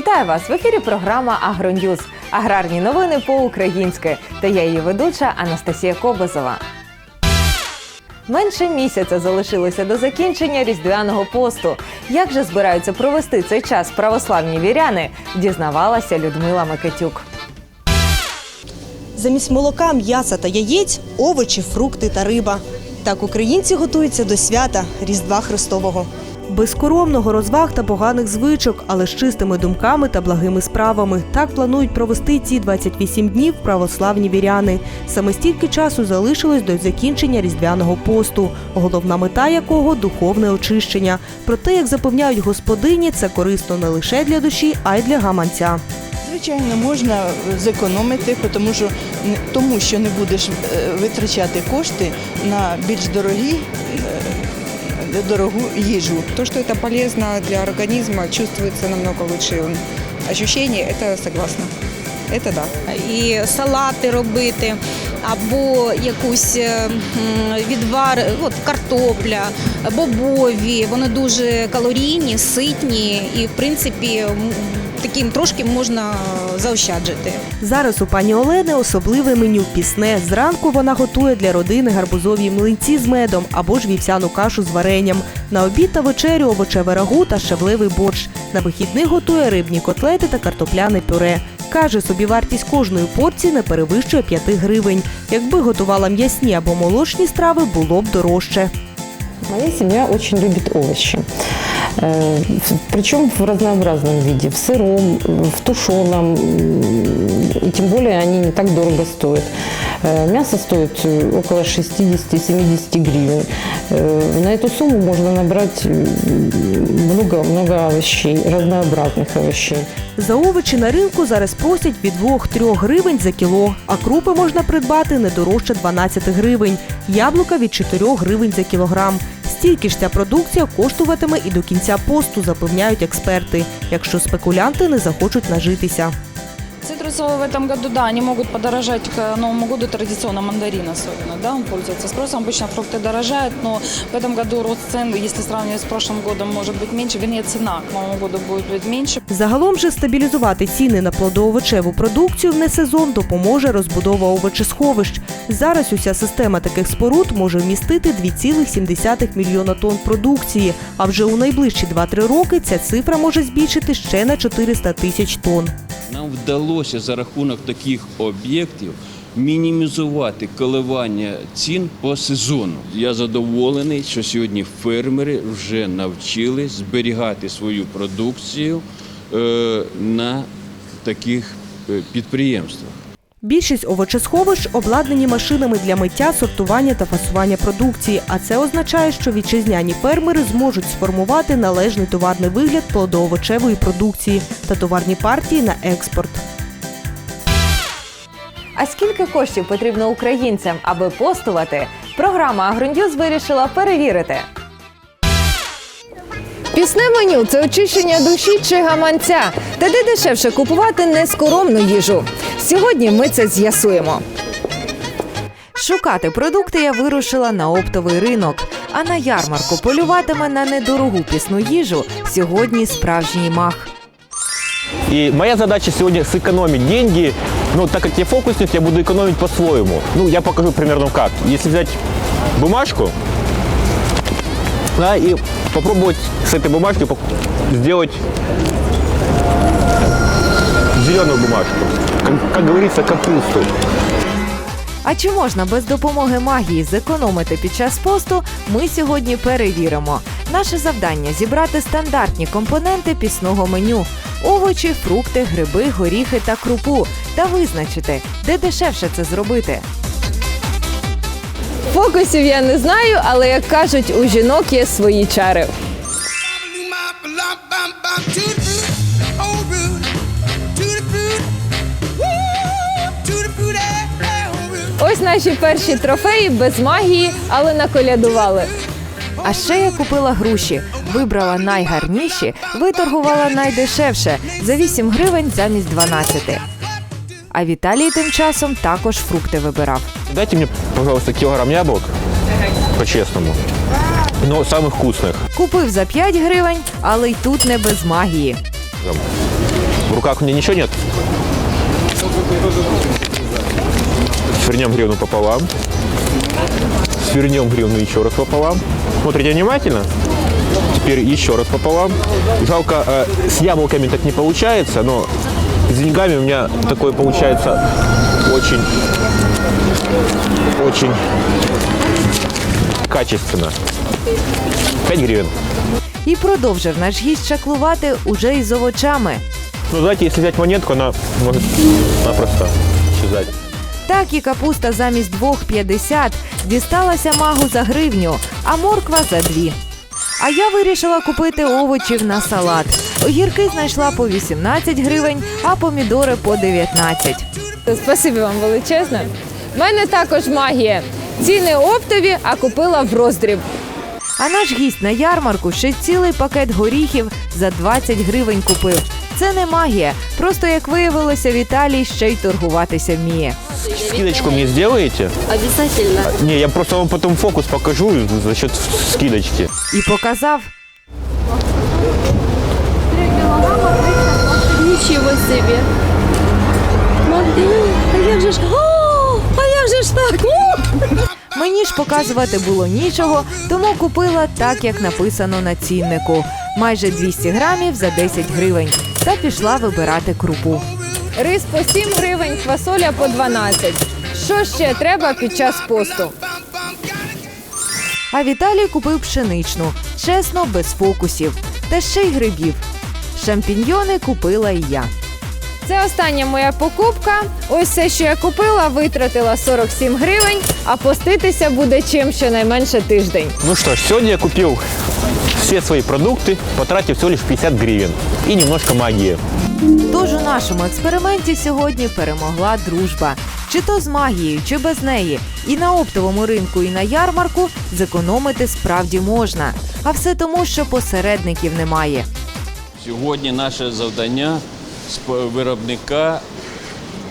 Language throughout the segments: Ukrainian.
Вітаю вас в ефірі. Програма Агроньюз. Аграрні новини по-українськи. Та я її ведуча Анастасія Кобозова. Менше місяця залишилося до закінчення різдвяного посту. Як же збираються провести цей час православні віряни? Дізнавалася Людмила Микитюк. Замість молока, м'яса та яєць овочі, фрукти та риба. Так українці готуються до свята Різдва Христового. Без коромного розваг та поганих звичок, але з чистими думками та благими справами. Так планують провести ці 28 днів православні віряни. Саме стільки часу залишилось до закінчення різдвяного посту, головна мета якого духовне очищення. Проте, як запевняють господині, це корисно не лише для душі, а й для гаманця. Звичайно, можна зекономити, тому що, тому що не будеш е, витрачати кошти на більш дорогі, е, дорогу їжу. То, что это полезно для организма, чувствуется намного лучше ощущение, это согласна. Это да. і салати робити, або якусь е, м, відвар, от картопля, бобові. Вони дуже калорійні, ситні і, в принципі, м, таким трошки можна заощаджити. Зараз у пані Олени особливе меню пісне. Зранку вона готує для родини гарбузові млинці з медом або ж вівсяну кашу з варенням. На обід та вечерю овочеве рагу та щавливий борщ. На вихідних готує рибні котлети та картопляне пюре. Каже, собівартість кожної порції не перевищує 5 гривень. Якби готувала м'ясні або молочні страви, було б дорожче. Моя семья очень любит овощи. Э, в- Причем в разнообразном виде. В сыром, в тушеном. м, И тем более они не так дорого стоят. Э, Мясо стоит э, около 60-70 гривен. Э, На эту сумму можно набрать много-много овощей, разнообразных овощей. За овочі на ринку зараз просять від 2-3 гривень за кіло, а крупи можна придбати не дорожче 12 гривень, яблука від 4 гривень за кілограм. Стільки ж ця продукція коштуватиме і до кінця посту, запевняють експерти, якщо спекулянти не захочуть нажитися. Цитрусовые в этом году, да, они могут подорожать к Новому году, традиционно мандарин особенно, да, он пользуется спросом. Обычно фрукты дорожают, но в этом году рост цен, если сравнивать с прошлым годом, может быть меньше, вернее, цена к Новому году будет быть меньше. Загалом же стабілізувати ціни на плодоовочеву продукцію в несезон допоможе розбудова овочесховищ. Зараз уся система таких споруд може вмістити 2,7 мільйона тонн продукції. А вже у найближчі 2-3 роки ця цифра може збільшити ще на 400 тисяч тонн. Нам вдалося за рахунок таких об'єктів мінімізувати коливання цін по сезону. Я задоволений, що сьогодні фермери вже навчили зберігати свою продукцію е, на таких е, підприємствах. Більшість овочесховищ обладнані машинами для миття, сортування та фасування продукції. А це означає, що вітчизняні фермери зможуть сформувати належний товарний вигляд плодоовочевої продукції та товарні партії на експорт. А скільки коштів потрібно українцям, аби постувати? Програма Агроньюз вирішила перевірити. Пісне меню це очищення душі чи гаманця. Та де дешевше купувати нескоромну їжу. Сьогодні ми це з'ясуємо. Шукати продукти я вирушила на оптовий ринок. А на ярмарку полюватиме на недорогу пісну їжу сьогодні справжній мах. И моя задача сегодня сэкономить деньги. Ну, так как я фокусник, я буду экономить по-своему. Ну, я покажу примерно как. Если взять бумажку, да, и попробовать с этой бумажки сделать зеленую бумажку. Как, как говорится, капусту. А чи можна без допомоги магії зекономити під час посту? Ми сьогодні перевіримо. Наше завдання зібрати стандартні компоненти пісного меню: овочі, фрукти, гриби, горіхи та крупу, та визначити, де дешевше це зробити. Фокусів я не знаю, але як кажуть, у жінок є свої чари. Ось наші перші трофеї без магії, але наколядували. А ще я купила груші, вибрала найгарніші, виторгувала найдешевше за 8 гривень замість 12. А Віталій тим часом також фрукти вибирав. Дайте мне, пожалуйста, килограмм яблок. По-честному. Но самых вкусных. Купив за 5 гривень, але й тут не без магії. Там В руках у меня ничего нет. Свернем гривну пополам. Свернем гривну еще раз пополам. Смотрите внимательно. Теперь еще раз пополам. Жалко, э, с яблоками так не получается, но с деньгами у меня такое получается очень, очень качественно. 5 гривен. І продовжив наш гість шаклувати уже із овочами. Ну, знаете, если взять монетку, она может напросто исчезать. Так і капуста замість 2,50 дісталася магу за гривню, а морква за дві. А я вирішила купити овочів на салат. Огірки знайшла по 18 гривень, а помідори по 19. Спасибі вам величезне. У мене також магія. Ціни оптові, а купила в роздріб. А наш гість на ярмарку ще цілий пакет горіхів за 20 гривень купив. Це не магія. Просто як виявилося, Віталій ще й торгуватися вміє. Скидочку мне сделаете? Обязательно. Не, я просто вам потом фокус покажу за счет скидочки. І показав. Ничего себе. Смотри, а як же ж... О, а як же ж так? О! Мені ж показувати було нічого, тому купила так, як написано на ціннику. Майже 200 грамів за 10 гривень. Та пішла вибирати крупу. Рис по 7 гривень, квасоля по 12. Що ще треба під час посту? А Віталій купив пшеничну, чесно, без фокусів. Та ще й грибів. Шампіньйони купила і я. Це остання моя покупка. Ось все, що я купила, витратила 47 гривень, а поститися буде чим щонайменше тиждень. Ну что ж, сегодня я купил все свои продукты, потратив всего лишь 50 гривен. И немножко магии. Тож у нашому експерименті сьогодні перемогла дружба. Чи то з магією, чи без неї. І на оптовому ринку, і на ярмарку зекономити справді можна. А все тому, що посередників немає. Сьогодні наше завдання з виробника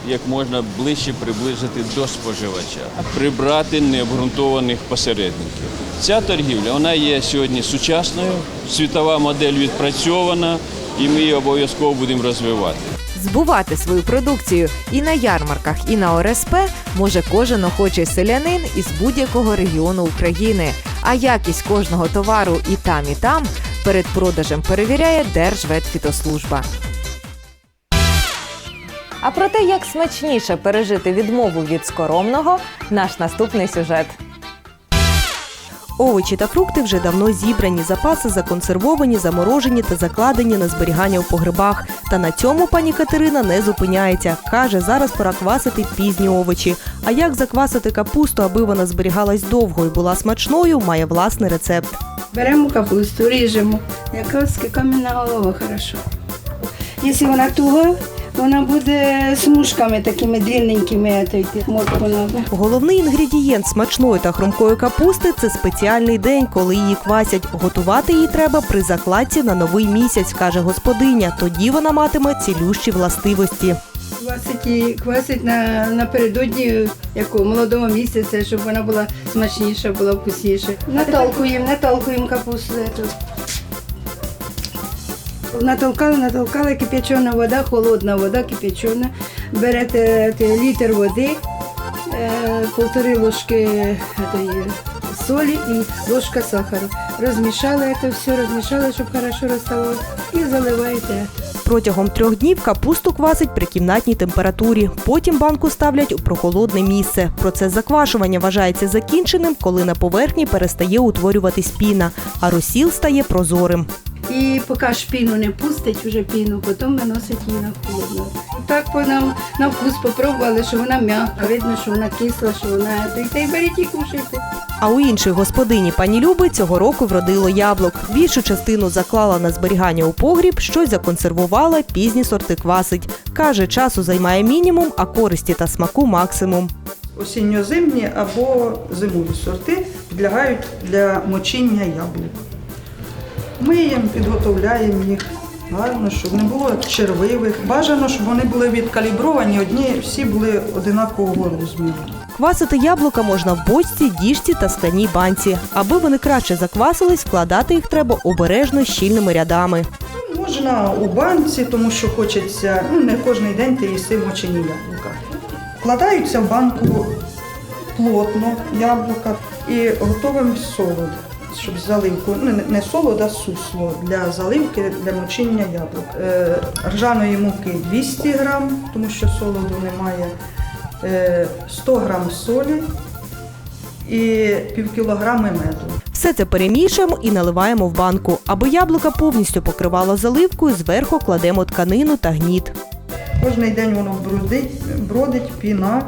як можна ближче приблизити до споживача, прибрати необґрунтованих посередників. Ця торгівля вона є сьогодні сучасною, світова модель відпрацьована, і ми її обов'язково будемо розвивати. Збувати свою продукцію і на ярмарках, і на ОРСП може кожен охочий селянин із будь-якого регіону України. А якість кожного товару і там, і там перед продажем перевіряє Держветфітослужба. А про те, як смачніше пережити відмову від скоромного, наш наступний сюжет. Овочі та фрукти вже давно зібрані, запаси законсервовані, заморожені та закладені на зберігання у погребах. Та на цьому пані Катерина не зупиняється. Каже, зараз пора квасити пізні овочі. А як заквасити капусту, аби вона зберігалась довго і була смачною, має власний рецепт. Беремо капусту, ріжемо. Якраз кам'яна голова хорошо. Якщо вона туга, вона буде смужками такими длинненькими, морку треба. Головний інгредієнт смачної та хрумкої капусти це спеціальний день, коли її квасять. Готувати її треба при закладці на новий місяць, каже господиня. Тоді вона матиме цілющі властивості. Квасить, квасить на, напередодні якого молодого місяця, щоб вона була смачніша, була вкусніша. Наталкуємо, наталкуємо капусту. Натолкали, натолкали, кип'ячена вода, холодна вода, кип'ячена. Берете літр води, е, полтори ложки солі і ложка сахару. Розмішали це все, розмішали, щоб хорошо розставало. І заливаєте. Протягом трьох днів капусту квасить при кімнатній температурі. Потім банку ставлять у прохолодне місце. Процес заквашування вважається закінченим, коли на поверхні перестає утворюватись піна, а розсіл стає прозорим. І поки ж піну не пустить, вже піну, потім виносить її на холодну. Так вона на вкус попробували, що вона м'яка, видно, що вона кисла, що вона та й беріть і кушайте. А у іншої господині пані Люби цього року вродило яблук. Більшу частину заклала на зберігання у погріб, щось законсервувала, пізні сорти квасить. Каже, часу займає мінімум, а користі та смаку максимум. Осінньо-зимні або зимові сорти підлягають для мочіння яблук. Миємо, підготовляємо їх гарно, щоб не було червивих. Бажано, щоб вони були відкалібровані, одні всі були одинакового розміру. Квасити яблука можна в бочці, діжці та скляній банці. Аби вони краще заквасились, вкладати їх треба обережно щільними рядами. Можна у банці, тому що хочеться, ну не кожен день ти їси мочені яблука. Вкладаються в банку плотно яблука і готуємо солод, щоб заливку, ну не- солод, а сусло для заливки, для мочіння яблук. Е, ржаної муки 200 грам, тому що солоду немає, 100 грам солі і пів кілограми меду. Все це перемішуємо і наливаємо в банку. Аби яблука повністю покривало заливкою, зверху кладемо тканину та гніт. Кожний день воно бродить, бродить, піна.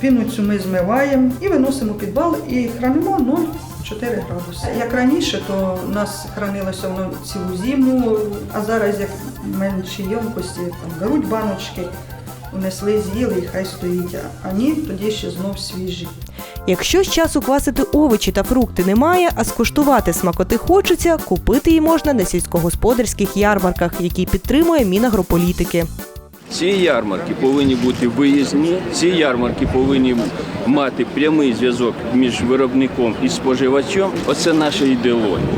Піну цю ми змиваємо і виносимо у підвал і хранимо 0,4 градуси. Як раніше, то у нас хранилося воно цілу зиму, а зараз як менші ємкості, там беруть баночки, унесли, з'їли і хай стоїть. А ні, тоді ще знов свіжі. Якщо з часу квасити овочі та фрукти немає, а скуштувати смакоти хочеться, купити її можна на сільськогосподарських ярмарках, які підтримує Мінагрополітики. Ці ярмарки повинні бути виїзні. Ці ярмарки повинні мати прямий зв'язок між виробником і споживачем. Оце наша ідеологія.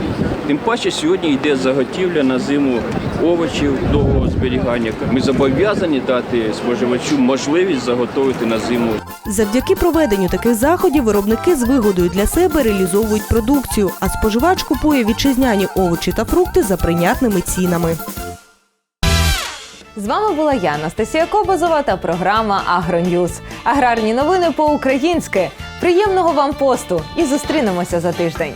Тим паче сьогодні йде заготівля на зиму овочів довгого зберігання. Ми зобов'язані дати споживачу можливість заготовити на зиму Завдяки проведенню таких заходів виробники з вигодою для себе реалізовують продукцію, а споживач купує вітчизняні овочі та фрукти за прийнятними цінами. З вами була я, Анастасія Кобазова та програма Агроньюз. Аграрні новини по-українськи. Приємного вам посту і зустрінемося за тиждень.